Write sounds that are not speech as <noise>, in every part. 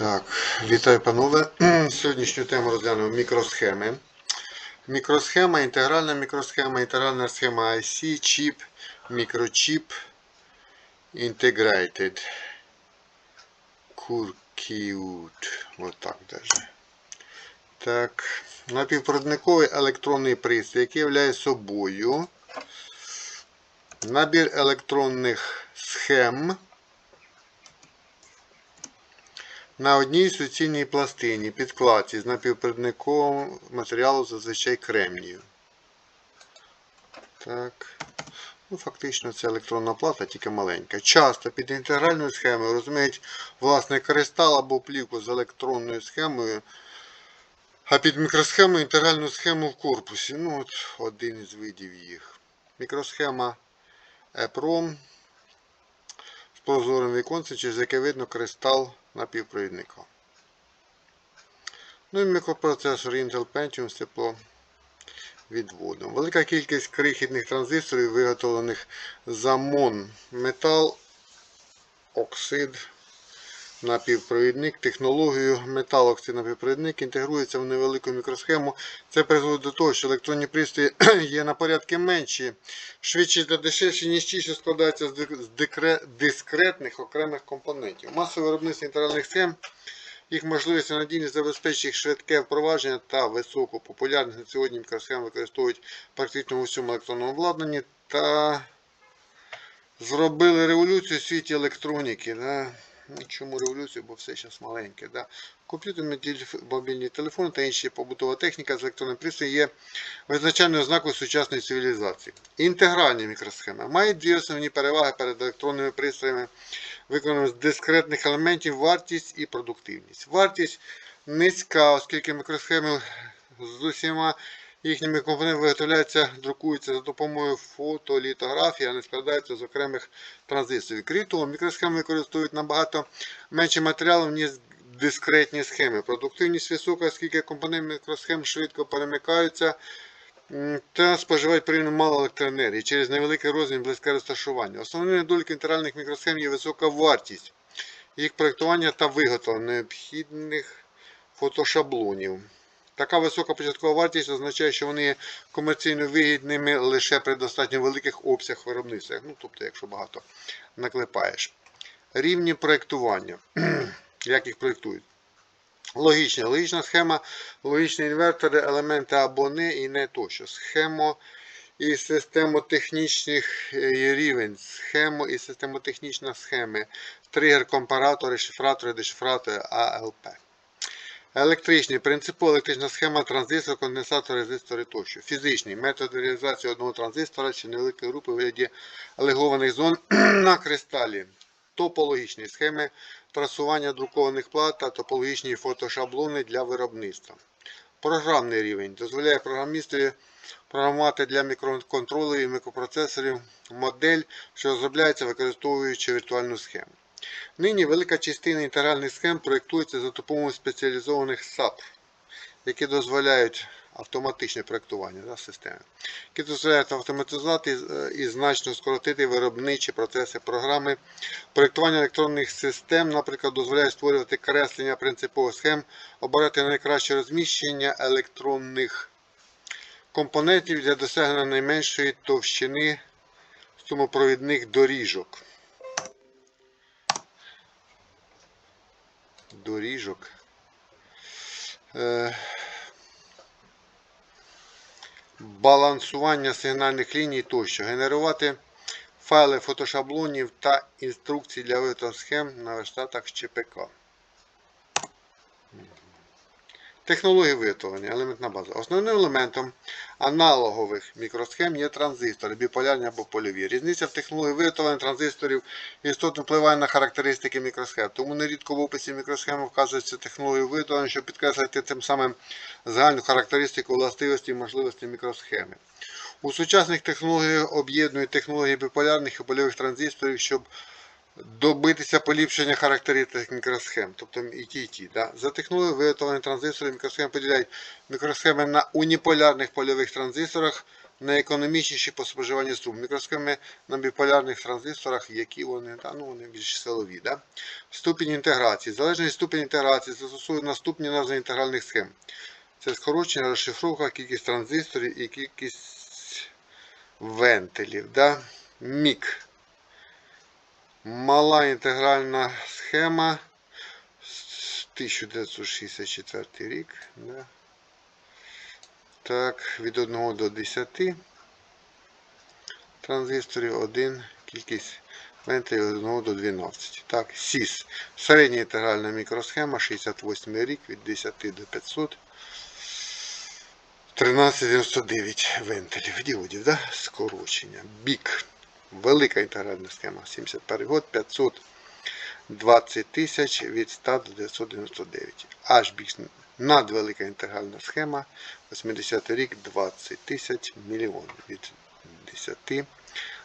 Так, вітаю панове. Сьогоднішню тему розглянемо мікросхеми. Мікросхема, інтегральна мікросхема, інтегральна схема IC, чіп, мікрочіп, integrated. Куркіут. Вот так даже. Так, напівпровідниковий електронний пристрій, який являє собою набір електронних схем на одній суцільній пластині підкладці з напівпровідникового матеріалу зазвичай кремнію. Так. Ну, Фактично це електронна плата, тільки маленька. Часто під інтегральною схемою розуміють власне кристал або плівку з електронною схемою, а під мікросхемою інтегральну схему в корпусі. Ну, от один із видів їх. Мікросхема EPROM прозорим віконцем, через яке видно кристал напівпровідника. Ну і мікропроцесор Intel Pentium з тепловідводом. Велика кількість крихітних транзисторів, виготовлених за МОН метал, оксид, напівпровідник, технологію метал-оксид напівпровідник інтегрується в невелику мікросхему. Це призводить до того, що електронні пристрої <clears throat> є на порядки менші, швидші та дешевші, ніж ті, що складаються з дискретних окремих компонентів. Масове виробництво інтегральних схем, їх можливість надійність забезпечує їх швидке впровадження та високу популярність на сьогодні мікросхем використовують практично у всьому електронному обладнанні та зробили революцію в світі електроніки. Да? Чому революцію? Бо все зараз маленьке. Да? Комп'ютерні мобільні телефони та інші побутова техніка з електронним пристроєм є визначальною ознакою сучасної цивілізації. Інтегральні мікросхеми мають дві основні переваги перед електронними пристроями, виконаними з дискретних елементів, вартість і продуктивність. Вартість низька, оскільки мікросхеми з усіма їхніми компонентами виготовляються, друкуються за допомогою фотолітографії, а не складаються з окремих транзисторів. Крім того, мікросхеми використовують набагато менше матеріалів, ніж дискретні схеми. Продуктивність висока, оскільки компоненти мікросхем швидко перемикаються та споживають порівняно мало електроенергії через невеликий розмір близьке розташування. Основним недоліком інтегральних мікросхем є висока вартість їх проєктування та виготовлення необхідних фотошаблонів. Така висока початкова вартість означає, що вони є комерційно вигідними лише при достатньо великих обсягах виробництва. Ну, тобто, якщо багато наклепаєш. Рівні проєктування. <clears throat> Як їх проєктують? Логічна. Логічна схема, логічні інвертори, елементи або не і не тощо. Схемо і системотехнічних е, рівень. Схемо і системотехнічна схеми. Тригер, компаратори, шифратори, дешифратори, АЛП. Електричний, принципово електрична схема, транзистор, конденсатор, резистори тощо. Фізичний метод реалізації одного транзистора чи невеликої групи вигляді легованих зон <clears throat> на кристалі. Топологічні схеми трасування друкованих плат та топологічні фотошаблони для виробництва. Програмний рівень дозволяє програмістові програмувати для мікроконтролерів і мікропроцесорів модель, що розробляється використовуючи віртуальну схему. Нині велика частина інтегральних схем проєктується за допомогою спеціалізованих САП, які дозволяють автоматичне проєктування да, системи, які дозволяють автоматизувати е, і значно скоротити виробничі процеси програми. Проєктування електронних систем, наприклад, дозволяє створювати креслення принципових схем, обирати найкраще розміщення електронних компонентів для досягнення найменшої товщини струмопровідних доріжок. Доріжок. Е, балансування сигнальних ліній тощо. Генерувати файли фотошаблонів та інструкцій для виготовлення схем на верстатах ЧПК. Технології виготовлення, елементна база. Основним елементом аналогових мікросхем є транзистори, біполярні або польові. Різниця в технології виготовлення транзисторів істотно впливає на характеристики мікросхем. Тому нерідко в описі мікросхеми вказується технологію виготовлення, щоб підкреслити тим самим загальну характеристику властивості і можливості мікросхеми. У сучасних технологіях об'єднують технології біполярних і польових транзисторів, щоб добитися поліпшення характеристик мікросхем, тобто і ті. Да? За технологією виготовлення транзисторів мікросхем поділяють мікросхеми на уніполярних польових транзисторах найекономічніші по споживанню струм. Мікросхеми на біполярних транзисторах, які вони, та, ну, вони більш силові. Да? Ступінь інтеграції. Залежно від ступінь інтеграції застосують наступні назви інтегральних схем. Це скорочення, розшифровка, кількість транзисторів і кількість вентилів. Да? Мік. Мала інтегральна схема. 1964 рік. Так, від 1 до 10 транзисторів, 1, кількість вентилів від 1 до 12. Так, СІС. Середня інтегральна мікросхема, 68 рік, від 10 до 500. 1399 вентилів, діодів, да? скорочення. Бік. Велика інтегральна схема, 71 год, 520 тисяч від 100 до 999. Аж бік надвелика інтегральна схема, 80 рік, 20 тисяч мільйонів від 10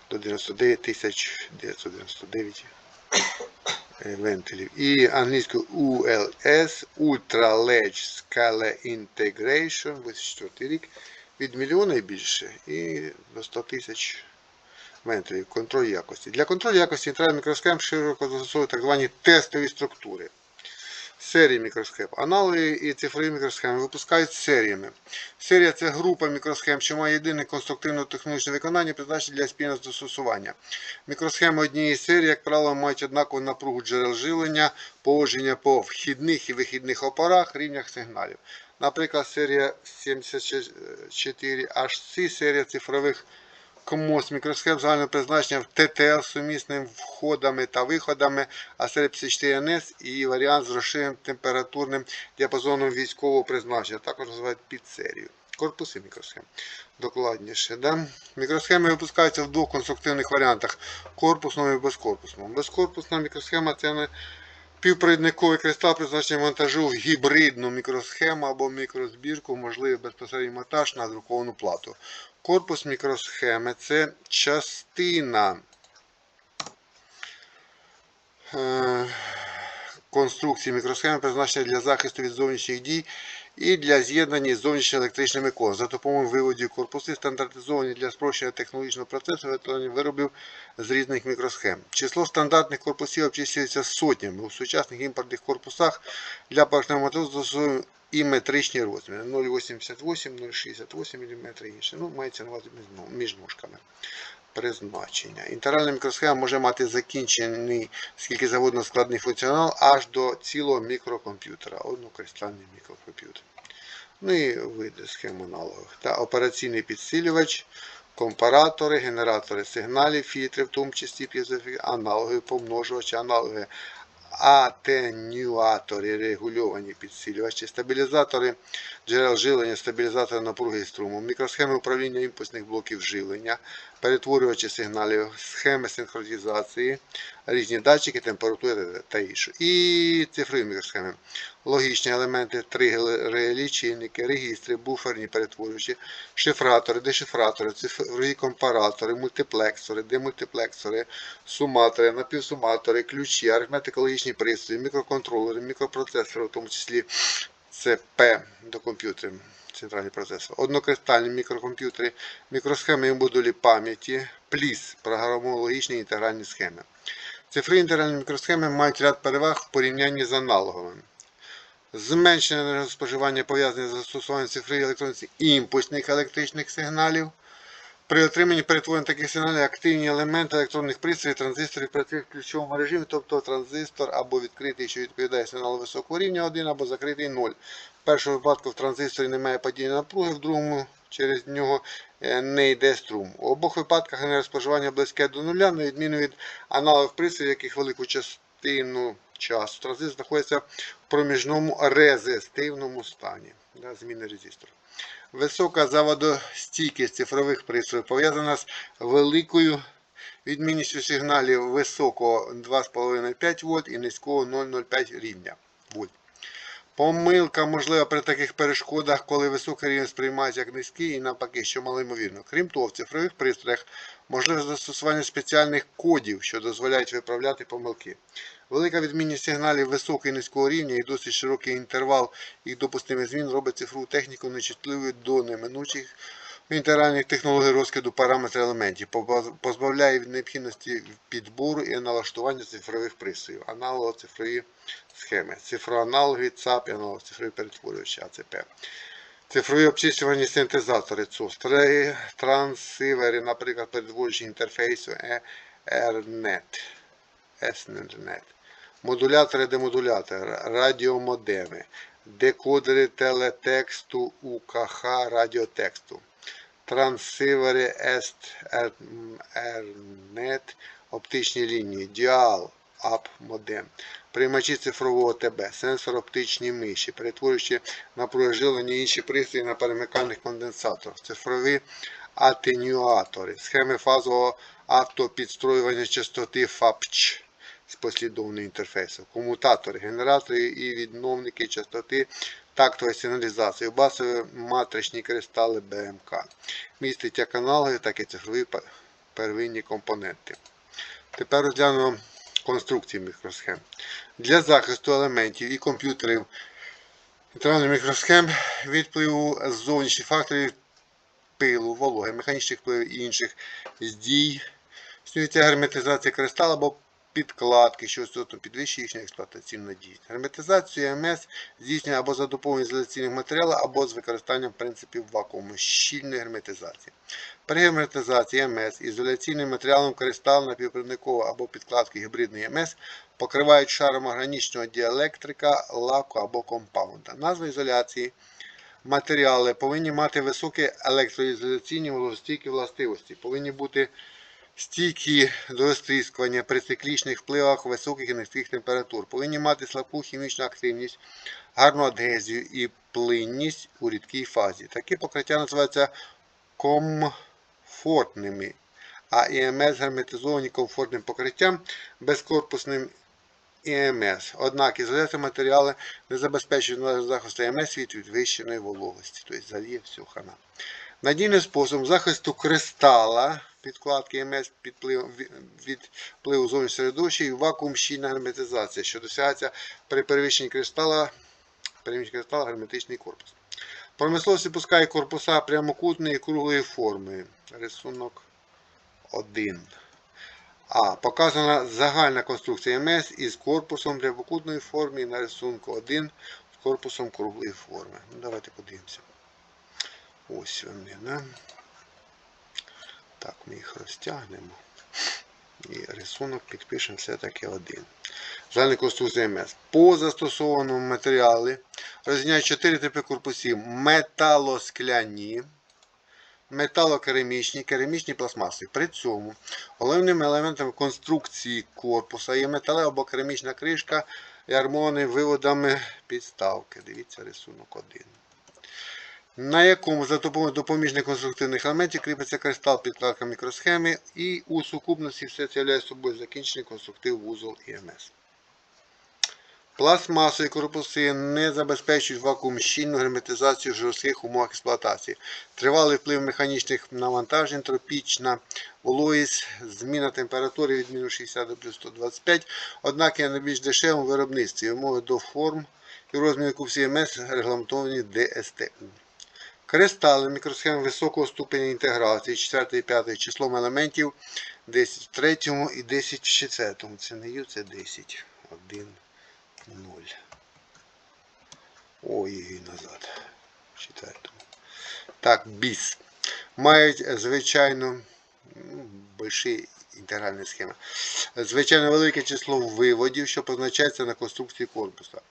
до 99 тисяч 999 е, вентилів. І англійською ULS Ultra Large Scale Integration 84 рік від мільйона і більше і до 100 тисяч вентилів. Контроль якості. Для контролю якості інтернет мікросхем широко застосовують так звані тестові структури. Серії мікросхем. Аналоги і цифрові мікросхеми випускають серіями. Серія це група мікросхем, що має єдине конструктивно-технологічне виконання, призначене для спільного застосування. Мікросхеми однієї серії, як правило, мають однакову напругу джерел живлення, положення по вхідних і вихідних опорах, рівнях сигналів. Наприклад, серія 74HC, серія цифрових КМОС мікросхем загального призначення в ТТЛ з сумісними входами та виходами, а серія 54NS і варіант з розширеним температурним діапазоном військового призначення, також називають підсерію. Корпуси мікросхем. Докладніше. Да? Мікросхеми випускаються в двох конструктивних варіантах корпусному і безкорпусному. Безкорпусна мікросхема це не півпровідниковий кристал призначення монтажу в гібридну мікросхему або мікрозбірку, можливий безпосередній монтаж на друковану плату. Корпус мікросхеми це частина. Е, конструкції мікросхеми, призначена для захисту від зовнішніх дій і для з'єднання з зовнішнім електричним іконом. За допомогою виводів корпуси стандартизовані для спрощення технологічного процесу виготовлення виробів з різних мікросхем. Число стандартних корпусів обчислюється сотнями. У сучасних імпортних корпусах для пашного застосовуємо і метричні розміри 0,88, 0,68 мм інше. Ну, мається на увазі між ножками. Призначення. Інтегральна мікросхема може мати закінчений скільки завгодно складний функціонал аж до цілого мікрокомп'ютера. Однокристальний мікрокомп'ютер. Ну і види схем аналогових. Та операційний підсилювач, компаратори, генератори сигналів, фільтри, в тому числі п'єзоефект, аналоги, помножувачі, аналоги атенюатори, регульовані підсилювачі, стабілізатори джерел живлення, стабілізатори напруги і струму, мікросхеми управління імпульсних блоків живлення, перетворювачі сигналів, схеми синхронізації, різні датчики, температури та інше. І цифрові мікросхеми. Логічні елементи, тригери, лічильники, регістри, буферні перетворювачі, шифратори, дешифратори, цифрові компаратори, мультиплексори, демультиплексори, суматори, напівсуматори, ключі, арифметико-логічні пристрої, мікроконтролери, мікропроцесори, в тому числі ЦП до комп'ютерів, центральний процесор, однокристальні мікрокомп'ютери, мікросхеми і модулі пам'яті, пліс, програмологічні інтегральні схеми. Цифри інтегральні мікросхеми мають ряд переваг в порівнянні з аналоговими. Зменшення енергоспоживання пов'язане з застосуванням цифри електронних імпульсних електричних сигналів. При отриманні перетворення таких сигналів активні елементи електронних пристроїв, транзисторів працюють в ключовому режимі, тобто транзистор або відкритий, що відповідає сигналу високого рівня 1, або закритий 0. В першому випадку в транзисторі немає падіння напруги, в другому через нього е, не йде струм. У обох випадках енергоспоживання близьке до нуля, на відміну від аналогів пристроїв, яких велику частину часу транзистор знаходиться в проміжному резистивному стані. Зміни резистору. Висока заводостійкість цифрових пристроїв пов'язана з великою відмінністю сигналів високого 2,5-5 вольт і низького 0,05 рівня вольт. Помилка можлива при таких перешкодах, коли високий рівень сприймається як низький і навпаки, що малоймовірно. Крім того, в цифрових пристроях можливе застосування спеціальних кодів, що дозволяють виправляти помилки. Велика відмінність сигналів високого і низького рівня і досить широкий інтервал їх допустимих змін робить цифрову техніку нечутливою до неминучих інтегральних технологій розкиду параметрів елементів, позбавляє від необхідності підбору і налаштування цифрових пристроїв, аналого-цифрові схеми, цифроаналоги, ЦАП і аналого-цифрові перетворювачі АЦП. Цифрові обчислювані синтезатори ЦУС, трансивери, наприклад, передводжі інтерфейсу E ERNET, SNET, модулятори, демодулятори, радіомодеми, декодери телетексту УКХ радіотексту, трансивери ERNET, оптичні лінії, діал, ап модем, приймачі цифрового ТБ, сенсор оптичні миші, перетворюючи напруги живлення інші пристрої на перемикальних конденсаторах, цифрові атенюатори, схеми фазового автопідстроювання частоти ФАПЧ з послідовним інтерфейсом, комутатори, генератори і відновники частоти тактової сигналізації, басові матричні кристали БМК, містить як аналоги, так і цифрові первинні компоненти. Тепер розглянемо конструкції мікросхем. Для захисту елементів і комп'ютерів інтернальних мікросхем від впливу зовнішніх факторів пилу, вологи, механічних впливів і інших здій, існується герметизація кристалу або підкладки, що істотно підвищує їхню експлуатаційну надійність. Герметизацію МС здійснює або за допомогою ізоляційних матеріалів, або з використанням принципів вакууму щільної герметизації. При герметизації МС ізоляційним матеріалом кристал напівпровідникового або підкладки гібридної МС покривають шаром органічного діелектрика, лаку або компаунда. Назва ізоляції матеріали повинні мати високі електроізоляційні вологостійкі властивості, повинні бути стійкі до розтріскування при циклічних впливах високих і низьких температур, повинні мати слабку хімічну активність, гарну адгезію і плинність у рідкій фазі. Такі покриття називаються комфортними, а ІМС герметизовані комфортним покриттям безкорпусним ІМС. Однак ізоляція матеріалу не забезпечує належного захисту ІМС від підвищеної вологості, тобто заліє всю хана. Надійним способом захисту кристала підкладки МС під впливом- від впливу зовнішнього середовища і вакуум щільна герметизація, що досягається при перевищенні кристала, переміщенні кристала герметичний корпус. Промисловці пускає корпуса прямокутної і круглої форми. Рисунок 1. А. Показана загальна конструкція МС із корпусом прямокутної форми на рисунку 1 з корпусом круглої форми. Ну, давайте подивимося. Ось вони, да? Так, ми їх розтягнемо. І рисунок підпишемо все-таки один. Загальна конструкція МС. По застосованому матеріалі розрізняють 4 типи корпусів: металоскляні, металокерамічні, керамічні пластмаси. При цьому головними елементами конструкції корпуса є металева або керамічна кришка і армовані виводами підставки. Дивіться рисунок 1 на якому за допомогою допоміжних конструктивних елементів кріпиться кристал підкладка мікросхеми і у сукупності все це являє собою закінчений конструктив вузол ІМС. Пластмасові корпуси не забезпечують вакуум щільну герметизацію в жорстких умовах експлуатації. Тривалий вплив механічних навантажень, тропічна вологість, зміна температури від мінус 60 до плюс 125, однак є найбільш дешевим виробництві. Умови до форм і розміру купсів МС регламентовані ДСТУ. Кристали мікросхем високого ступеня інтеграції 4 і 5 числом елементів 10 в третьому і 10 в четвертому. Це не Ю, це 10. 1, 0. Ой, і назад. В четвертому. Так, біс. Мають е, звичайно ну, больші інтегральні схеми. Звичайно велике число виводів, що позначається на конструкції корпуса.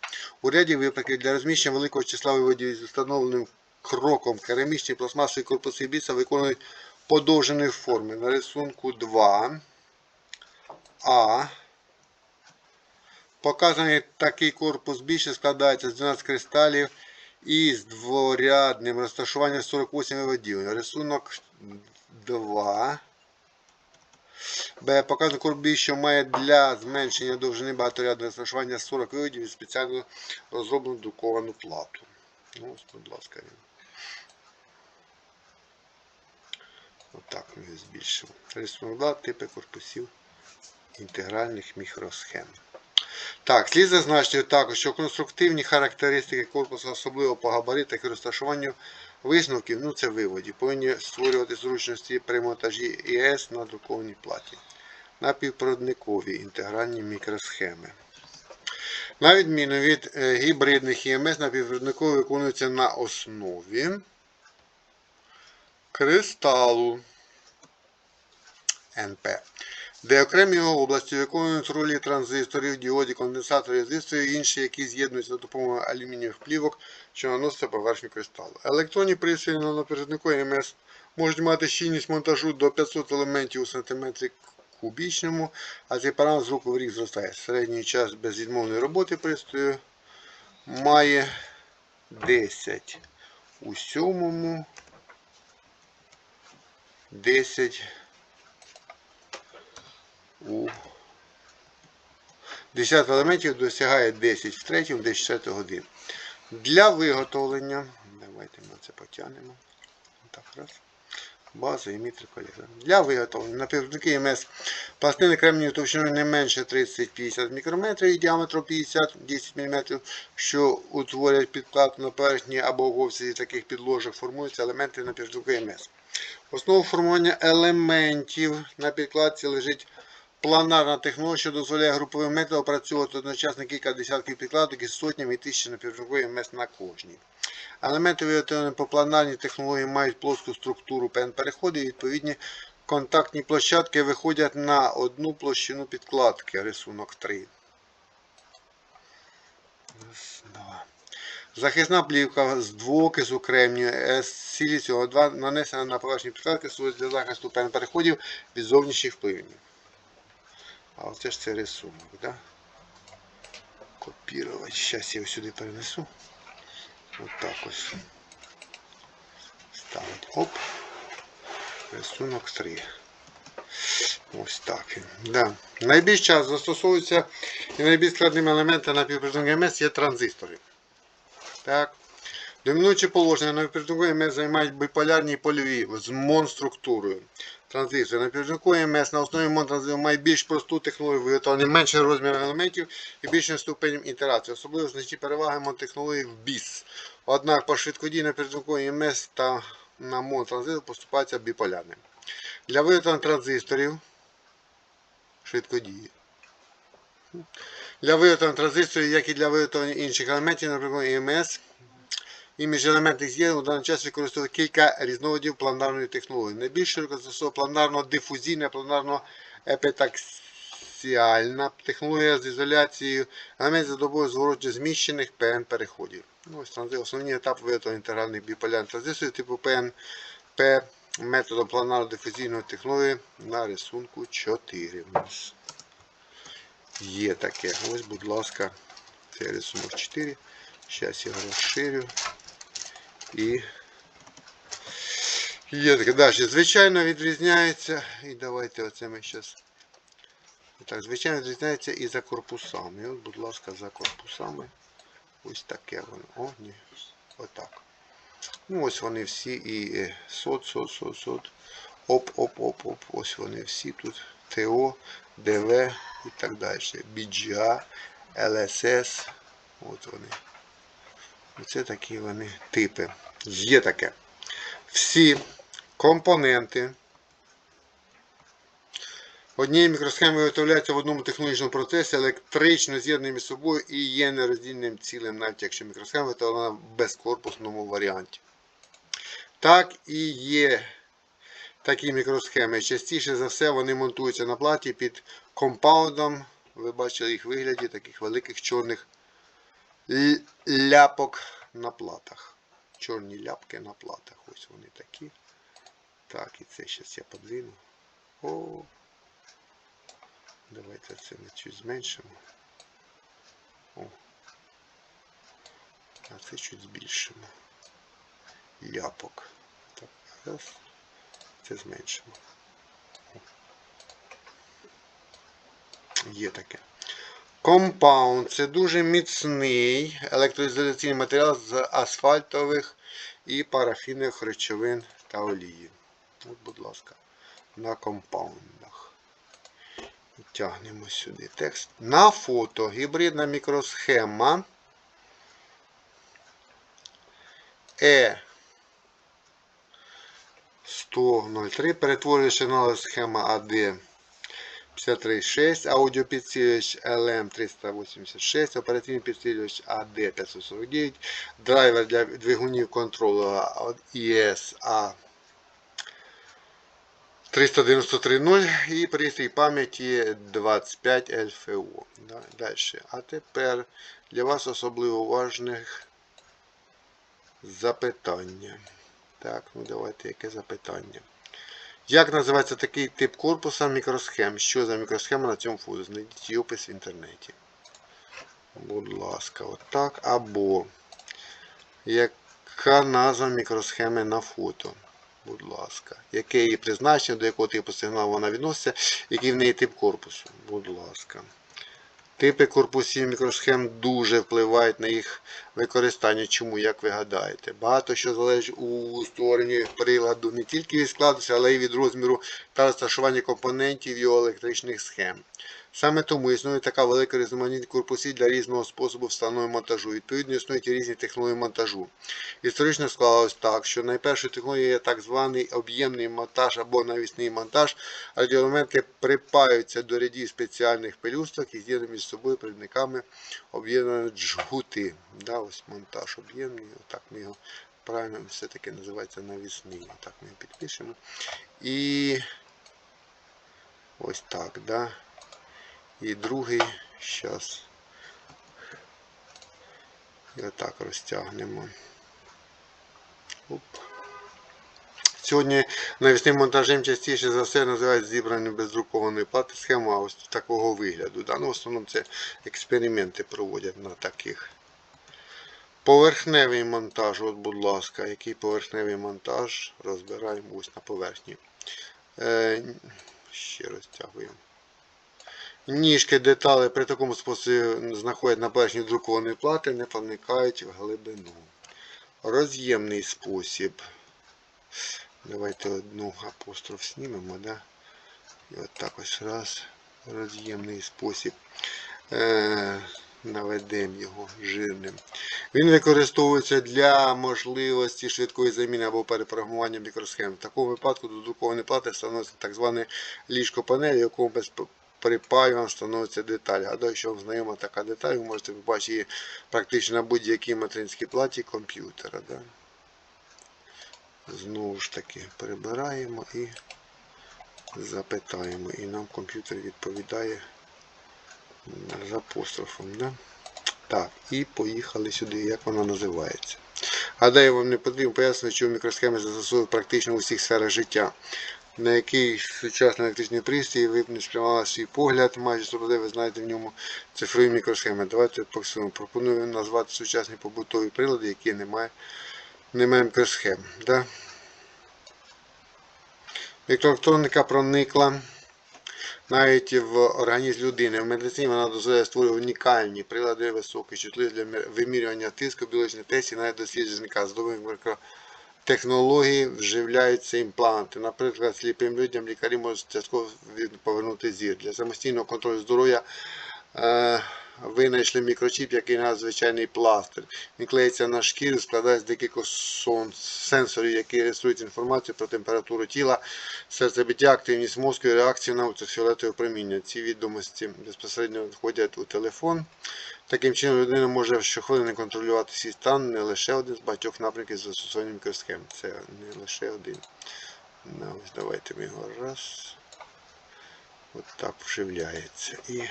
У ряді випадків для розміщення великого числа виводів із встановленим кроком керамічні пластмасові корпуси біса виконують подовженої форми. На рисунку 2 А. Показаний такий корпус більше складається з 12 кристалів і з дворядним розташуванням 48 виводів. Рисунок 2. Б. Показаний корпус що має для зменшення довжини багаторядного розташування 40 виводів і спеціально розроблену друковану плату. Ну, ось, будь ласка. Отак ми збільшимо. Рисунок 2, типи корпусів інтегральних мікросхем. Так, слід зазначити також, що конструктивні характеристики корпусу, особливо по габаритах і розташуванню, висновків, ну це виводі, повинні створювати зручності при монтажі ІС на друкованій платі. Напівпровідникові інтегральні мікросхеми. На відміну від е, гібридних ІМС, напівпровідникові виконуються на основі кристалу НП, де окремі його області виконують ролі транзисторів, діодів, конденсаторів, резисторів і інші, які з'єднуються за допомогою алюмінієвих плівок, що наносяться поверхню кристалу. Електронні пристрої на напівпровіднику МС можуть мати щільність монтажу до 500 елементів у сантиметрі кубічному, а цей параметр з року в рік зростає. Середній час безвідмовної роботи пристрою має 10 у сьомому, 10 у 10 елементів досягає 10 в третьому, 10 годин. Для виготовлення, давайте ми це потягнемо. Так, раз. База і колір. Для виготовлення напівпровідники МС пластини кремнію товщиною не менше 30-50 мікрометрів і діаметром 50-10 мм, що утворять підкладку на поверхні або обсязі таких підложок формуються елементи напівпровідника МС. Основа формування елементів на підкладці лежить планарна технологія, що дозволяє груповим методом опрацьовувати одночасно кілька десятків підкладок із сотнями і тисячами напівпровідникових МС на кожній. Елементи, виготовлені по планарній технології, мають плоску структуру ПН-переходи і відповідні контактні площадки виходять на одну площину підкладки. Рисунок 3. Захисна плівка з кремнію з силіцією 2 нанесена на поверхню підкладки служить для захисту ПН-переходів від зовнішніх впливів. А оце ж це рисунок, да? Копірувати. Зараз я його сюди перенесу. От так ось. Ставить. Оп. Рисунок 3. Ось так. Да. Найбільш час застосовуються і найбільш складними елементами напівпровідника МС є транзистори. Так. Домінуюче положення на напівпровіднику МС займають биполярні і польові з МОН-структурою. Транзистори на напівпровіднику МС на основі МОН-транзисторів мають більш просту технологію виготовлення менших розмірів елементів і більшим ступенем інтерації. Особливо значні переваги МОН-технології в BIS. Однак по швидкодії на напівпровіднику МС та на МОН-транзистор поступаються біполярним. Для виготовлення транзисторів швидкодії. Для виготовлення транзисторів, як і для виготовлення інших елементів, наприклад, ІМС, і міжелементних з'єднань у даний час використовують кілька різновидів планарної технології. Найбільш широко планарно-дифузійна, планарно-епітаксіальна технологія з ізоляцією елементів за допомогою зворотньо зміщених ПН-переходів. Ну, Основні етапи виготовлення інтегральних біполярних транзисторів типу ПНП методом планарно-дифузійної технології на рисунку 4 у нас. Є таке. Ось, будь ласка, це рисунок 4. Зараз я його розширю. І є таке. Далі, звичайно, відрізняється. І давайте оце ми зараз. Так, звичайно, відрізняється і за корпусами. І от, будь ласка, за корпусами. Ось таке воно. О, ні. Отак. Ну, ось вони всі і сот, сот, сот, сот. Оп, оп, оп, оп. Ось вони всі тут. ТО, ДВ і так далі. BGA, LSS. От вони. Оце такі вони типи. Є таке. Всі компоненти однієї мікросхеми виготовляються в одному технологічному процесі, електрично з'єднані між собою і є нероздільним цілим, навіть якщо мікросхема виготовлена в безкорпусному варіанті. Так і є такі мікросхеми. Частіше за все вони монтуються на платі під компаундом. Ви бачили їх в вигляді таких великих чорних ляпок на платах. Чорні ляпки на платах. Ось вони такі. Так, і це зараз я подвину. О. Давайте це ми чуть зменшимо. О. А це чуть збільшимо. Ляпок. Так, раз. Це зменшимо. Є таке. Компаунд це дуже міцний електроізоляційний матеріал з асфальтових і парафінових речовин та олії. От, будь ласка, на компаундах. Тягнемо сюди текст. На фото гібридна мікросхема 100.03. Перетворюючи сигнали схема AD 536, аудіопідсилювач LM386, операційний підсилювач AD549, драйвер для двигунів контролера IS A 393.0 і пристрій пам'яті 25 LFO. Далі. А тепер для вас особливо важних запитання. Так, ну давайте яке запитання. Як називається такий тип корпуса мікросхем? Що за мікросхема на цьому фото? Знайдіть її опис в інтернеті. Будь ласка, отак. Або яка назва мікросхеми на фото? Будь ласка. Яке її призначення, до якого типу сигналу вона відноситься, який в неї тип корпусу? Будь ласка. Типи корпусів мікросхем дуже впливають на їх використання. Чому, як ви гадаєте? Багато що залежить у створенні приладу не тільки від складності, але й від розміру та розташування компонентів його електричних схем. Саме тому існує така велика різноманітність корпусів для різного способу встановлення монтажу. Відповідно, існують різні технології монтажу. Історично склалось так, що найпершою технологією є так званий об'ємний монтаж або навісний монтаж. Радіоелементи припаються до рядів спеціальних пелюсток і з'єднані між собою провідниками об'єднані джгути. Да, ось монтаж об'ємний, отак ми його правильно все-таки називається навісний. Отак ми підпишемо. І ось так, да. І другий, зараз. І отак розтягнемо. Оп. Сьогодні навісним монтажем частіше за все називають зібрані бездрукованої плати схема ось такого вигляду. Да? Ну, в основному це експерименти проводять на таких. Поверхневий монтаж, от, будь ласка, який поверхневий монтаж розбираємо ось на поверхні. Е, ще розтягуємо. Ніжки деталі при такому способі знаходять на поверхні друкованої плати, не проникають в глибину. Роз'ємний спосіб. Давайте одну апостроф знімемо, да? І от так ось раз. Роз'ємний спосіб. Е, наведемо його жирним. Він використовується для можливості швидкої заміни або перепрограмування мікросхем. В такому випадку до друкованої плати встановиться так зване ліжко панель, в якому без припаю вам встановиться деталь. Гадаю, що вам знайома така деталь, ви можете побачити практично на будь-якій материнській платі комп'ютера. Да? Знову ж таки перебираємо і запитаємо. І нам комп'ютер відповідає з апострофом. Да? Так, і поїхали сюди, як вона називається. Гадаю, вам не потрібно пояснити, що мікросхеми застосовують практично у всіх сферах життя. На який сучасний електричний пристрій ви б не спрямували свій погляд, майже завжди ви знаєте в ньому цифрові мікросхеми. Давайте поксуємо. Пропоную назвати сучасні побутові прилади, які не мають не мікросхем. Да? Мікроелектроніка проникла навіть в організм людини. В медицині вона дозволяє створювати унікальні прилади високої чутливості для вимірювання тиску, біологічних тестів, навіть дослідження з допомогою мікротехнологій вживляються імпланти. Наприклад, сліпим людям лікарі можуть частково повернути зір. Для самостійного контролю здоров'я е, винайшли мікрочіп, який надзвичайний пластир. Він клеїться на шкіру, складається з декількох сенсорів, які реєструють інформацію про температуру тіла, серцебиття, активність мозку і реакцію на ультрафіолетове проміння. Ці відомості безпосередньо входять у телефон. Таким чином, людина може щохвилини контролювати свій стан не лише один з багатьох напрямків застосування мікросхем. Це не лише один. Ну, Давайте ми його раз. От так вживляється. І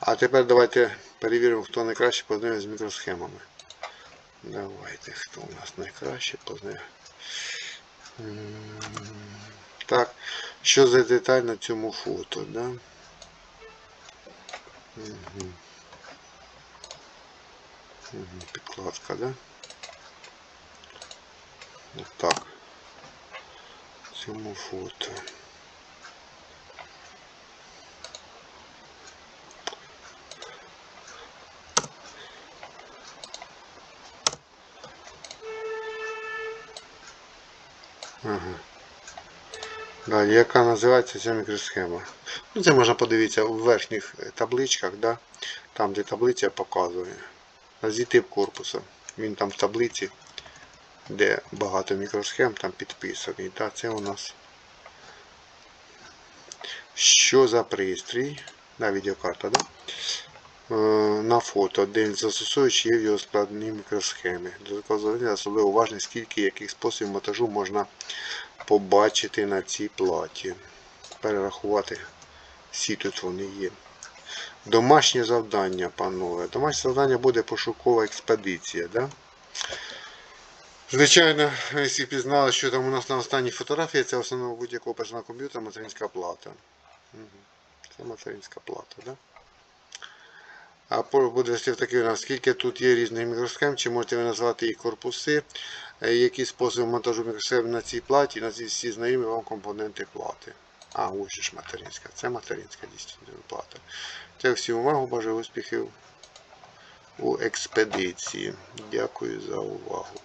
А тепер давайте перевіримо, хто найкраще познайомий з мікросхемами. Давайте, хто у нас найкраще познайомий. Так, що за деталь на цьому фото, да? Угу. Підкладка, да? Ось так. Цьому фото. Далі, яка називається ця мікросхема? Ну, Це можна подивитися у верхніх табличках, да? там де таблиця показує. Назвіть тип корпуса. Він там в таблиці де багато мікросхем там підписаний. Та, це у нас що за пристрій? На відеокарта, да? Е, на фото, де він застосовує, чи є в його складні мікросхеми. Додатково завдання особливо уважно, скільки яких способів монтажу можна побачити на цій платі. Перерахувати всі тут вони є. Домашнє завдання, панове. Домашнє завдання буде пошукова експедиція. Да? Звичайно, якщо пізнали, що там у нас на останній фотографії, це основного будь-якого персонального комп'ютера материнська плата. Мгм. Це материнська плата, да? А буде такий у нас, скільки тут є різних мікросхем, чи можете ви назвати їх корпуси, е, які способи монтажу мікросхем на цій платі, на ці всі знайомі вам компоненти плати. А, ось ж материнська. Це материнська дійсно плата. Це всім увагу, бажаю успіхів у експедиції. Дякую за увагу.